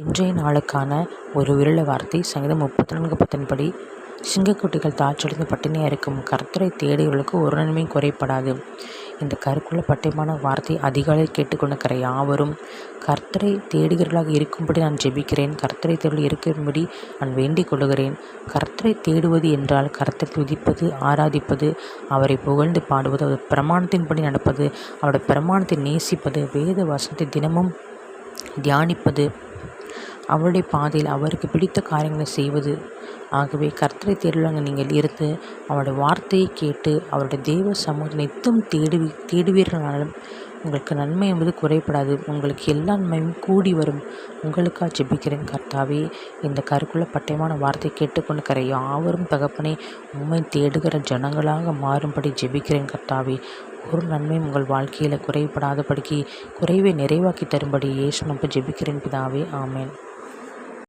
இன்றைய நாளுக்கான ஒரு விரல வார்த்தை சங்கீதம் முப்பத்தி நான்கு பத்தின்படி சிங்கக்குட்டிகள் தாச்சடைந்து பட்டினியாக இருக்கும் கர்த்தரை தேடியவர்களுக்கு ஒரு நன்மையும் குறைப்படாது இந்த கருக்குள்ள பட்டயமான வார்த்தை அதிகாலையில் கேட்டுக்கொண்டிருக்கிற யாவரும் கர்த்தரை தேடுகிறவர்களாக இருக்கும்படி நான் ஜெபிக்கிறேன் கர்த்தரை தேடல் இருக்கும்படி நான் வேண்டிக் கொள்கிறேன் கர்த்தரை தேடுவது என்றால் கர்த்தரை துதிப்பது ஆராதிப்பது அவரை புகழ்ந்து பாடுவது அவர் பிரமாணத்தின்படி நடப்பது அவருடைய பிரமாணத்தை நேசிப்பது வேத வசனத்தை தினமும் தியானிப்பது அவருடைய பாதையில் அவருக்கு பிடித்த காரியங்களை செய்வது. ஆகவே கர்த்தரை தேடுவாங்க நீங்கள் இருந்து அவருடைய வார்த்தையை கேட்டு அவருடைய தெய்வ சமூகத்தை நித்தம் தேடுவி தேடுவீர்களாலும் உங்களுக்கு நன்மை என்பது குறைபடாது. உங்களுக்கு எல்லா நன்மையும் கூடி வரும். உங்களுக்காக ஜெபிக்கிறேன் கர்த்தாவே. இந்த கருக்குள்ள பட்டயமான வார்த்தை கேட்டுக்கொண்டு யாவரும் தகப்பனை உண்மை தேடுகிற ஜனங்களாக மாறும்படி ஜெபிக்கிறேன் கர்த்தாவே. ஒரு நன்மையும் உங்கள் வாழ்க்கையில் குறைபடாதபடிக்கு குறைவை நிறைவாக்கி தரும்படி ஏசு நம்ப ஜெபிக்கிறேன் பிதாவே. ஆமேன்.